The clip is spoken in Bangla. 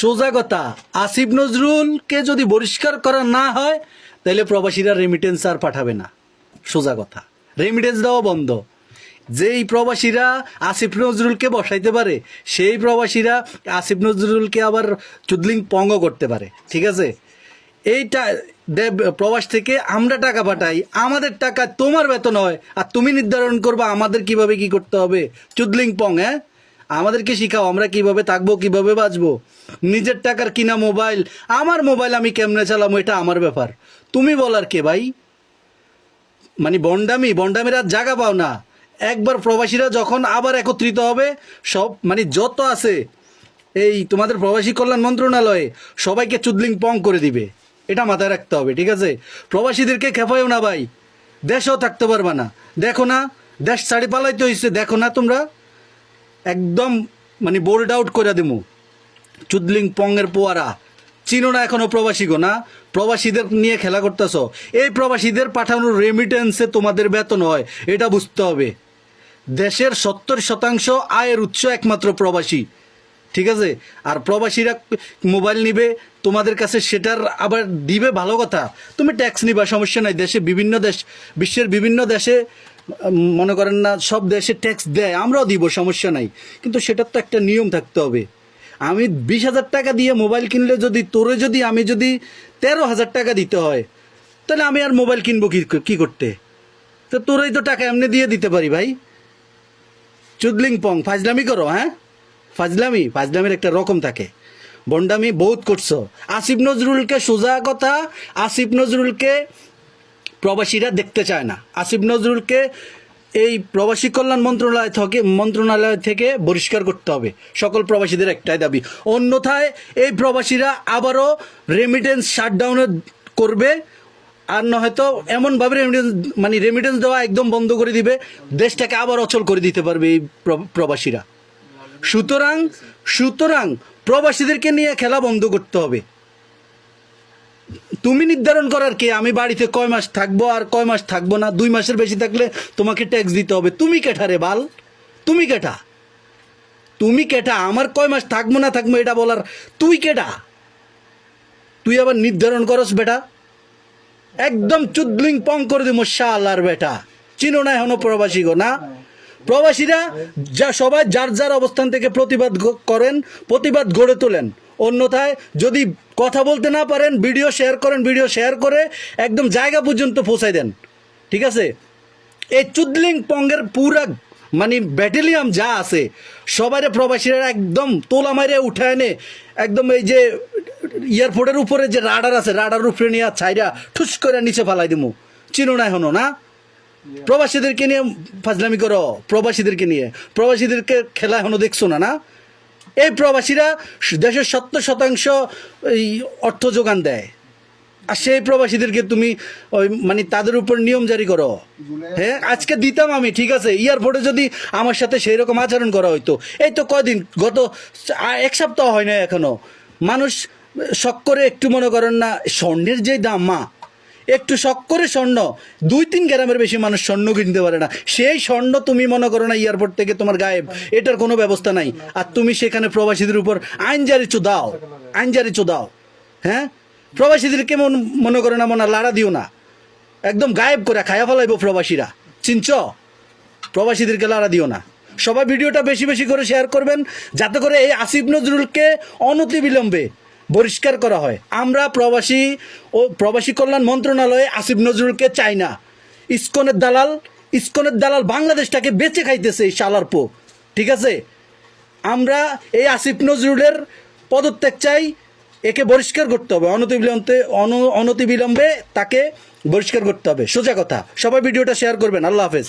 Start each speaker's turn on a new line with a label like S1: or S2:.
S1: সোজা কথা আসিফ নজরুলকে যদি বহিষ্কার করা না হয়, তাহলে প্রবাসীরা রেমিটেন্স আর পাঠাবে না। সোজা কথা রেমিটেন্স দেওয়া বন্ধ। যেই প্রবাসীরা আসিফ নজরুলকে বসাইতে পারে, সেই প্রবাসীরা আসিফ নজরুলকে আবার চুদলিং পঙ্গ করতে পারে। ঠিক আছে? এইটা প্রবাস থেকে আমরা টাকা পাঠাই, আমাদের টাকা তোমার বেতন হয়, আর তুমি নির্ধারণ করবা আমাদের কীভাবে কি করতে হবে? চুদলিং পং হ্যাঁ? আমাদেরকে শিখাও, আমরা কীভাবে থাকব, কীভাবে বাঁচবো। নিজের টাকার কিনা মোবাইল, আমার মোবাইল আমি কেমনে চালাবো, এটা আমার ব্যাপার। তুমি বলার কে ভাই? মানে বন্ডামি, বন্ডামির আর জায়গা পাও না। একবার প্রবাসীরা যখন আবার একত্রিত হবে, সব মানে যত আছে, এই তোমাদের প্রবাসী কল্যাণ মন্ত্রণালয়ে সবাইকে চুদলিং পং করে দিবে। এটা মাথায় রাখতে হবে, ঠিক আছে? প্রবাসীদেরকে খেপায়ও না ভাই। দেশেও থাকতে পারবা না। দেখো না, দেশ ছাড়ি পালাইতে হয়েছে দেখো না তোমরা। একদম মানে বোল্ড আউট করে দিমু। চুদলিং পংয়ের পোয়ারা। চিনো না এখনও প্রবাসী গো না? প্রবাসীদের নিয়ে খেলা করতেছ। এই প্রবাসীদের পাঠানোর রেমিটেন্সে তোমাদের বেতন হয়, এটা বুঝতে হবে। দেশের সত্তর শতাংশ আয়ের উৎস একমাত্র প্রবাসী। ঠিক আছে? আর প্রবাসীরা মোবাইল নিবে, তোমাদের কাছে সেটার আবার দিবে ভালো কথা। তুমি ট্যাক্স নিবা, সমস্যা নাই। দেশে বিভিন্ন দেশ, বিশ্বের বিভিন্ন দেশে মনে করেন না, সব দেশে ট্যাক্স দেয়, আমরাও দিব, সমস্যা নাই। কিন্তু সেটার তো একটা নিয়ম থাকতে হবে। আমি বিশ হাজার টাকা দিয়ে মোবাইল কিনলে যদি, তোরে যদি, আমি যদি তেরো হাজার টাকা দিতে হয়, তাহলে আমি আর মোবাইল কিনবো কি কি করতে? তো তোরই তো টাকা এমনি দিয়ে দিতে পারি ভাই। চুদলিং পং, ফাজলামি করো হ্যাঁ? ফাজলামি, ফাজলামির একটা রকম থাকে। বন্ডামি বহুত করছ। আসিফ নজরুলকে সোজা কথা, আসিফ নজরুলকে প্রবাসীরা দেখতে চায় না। আসিফ নজরুলকে এই প্রবাসী কল্যাণ মন্ত্রণালয় থেকে মন্ত্রণালয় থেকে বহিষ্কার করতে হবে। সকল প্রবাসীদের একটাই দাবি। অন্যথায় এই প্রবাসীরা আবারও রেমিটেন্স শাটডাউনে করবে আর নয়তো এমনভাবে রেমিটেন্স মানে রেমিটেন্স দেওয়া একদম বন্ধ করে দিবে। দেশটাকে আবার অচল করে দিতে পারবে এই প্রবাসীরা। সুতরাং সুতরাং প্রবাসীদেরকে নিয়ে খেলা বন্ধ করতে হবে। তুমি নির্ধারণ করার কে? আমি বাড়িতে কয় মাস থাকব আর কয় মাস থাকব না? দুই মাসের বেশি থাকলে তোমাকে ট্যাক্স দিতে হবে। তুমি কেঠা রে বাল? তুমি কেঠা তুমি কেটা? আমার কয় মাস থাকব না থাকব এটা বলার তুই কেটা? তুই আবার নির্ধারণ করস বেটা। একদম চুদলিং পং করে দিব, শালার বেটা। চিনো না এখনও প্রবাসী গো না? প্রবাসীরা যা সবাই যার যার অবস্থান থেকে প্রতিবাদ করেন, প্রতিবাদ গড়ে তোলেন। অন্যথায় যদি কথা বলতে না পারেন ভিডিও শেয়ার করেন ভিডিও শেয়ার করে একদম জায়গা পর্যন্ত পৌঁছাই দেন। ঠিক আছে? এই চুদলিং পঙ্গের পুরা মানে ব্যাটেলিয়াম যা আছে সবাই প্রবাসীরা একদম তোলা মাইরে উঠে এনে একদম এই যে এয়ারপোর্টের উপরে যে রাডার আছে রাডার উপরে নিয়ে ছাইরা ঠুস করে নিচে ফালাই দিমু। চিনো না এখনও, না? প্রবাসীদেরকে নিয়ে ফাজলামি করো, প্রবাসীদেরকে নিয়ে। প্রবাসীদেরকে খেলা এখনও দেখছ না না? এই প্রবাসীরা দেশের সত্তর শতাংশ এই অর্থ যোগান দেয়। আর সেই প্রবাসীদেরকে তুমি ওই মানে তাদের উপর নিয়ম জারি করো। হ্যাঁ আজকে দিতাম আমি ঠিক আছে। এয়ারপোর্টে যদি আমার সাথে সেই রকম আচরণ করা হইতো। এই তো কদিন গত এক সপ্তাহ হয় না এখনও। মানুষ শখ করে একটু মনে করেন না স্বর্ণের যে দাম মা। একটু শখ করে স্বর্ণ। দুই তিন গ্রামের বেশি মানুষ স্বর্ণ কিনতে পারে না। সেই স্বর্ণ তুমি মনে করো না এয়ারপোর্ট থেকে তোমার গায়েব। এটার কোনো ব্যবস্থা নাই। আর তুমি সেখানে প্রবাসীদের উপর আইন জারি দাও। আইন জারি দাও। হ্যাঁ? প্রবাসীদেরকে মন- মনে করো না মনে লাড়া দিও না। একদম গায়েব করে খায়া ফেলাইব প্রবাসীরা। চিনচ প্রবাসীদেরকে লাড়া দিও না। সবাই ভিডিওটা বেশি বেশি করে শেয়ার করবেন। যাতে করে এই আসিফ নজরুলকে অনতিবিলম্বে বহিষ্কার করা হয়। আমরা প্রবাসী ও প্রবাসী কল্যাণ মন্ত্রণালয়ে আসিফ নজরুলকে চাই না। ইস্কনের দালাল ইস্কনের দালাল বাংলাদেশটাকে বেঁচে খাইতেছে এই শালার পো। ঠিক আছে? আমরা এই আসিফ নজরুলের পদত্যাগ চাই, একে বহিষ্কার করতে হবে। অনতিবিলম্বে, অন- অনতিবিলম্বে তাকে বহিষ্কার করতে হবে। সোজা কথা। সবাই ভিডিওটা শেয়ার করবেন। আল্লাহ হাফেজ।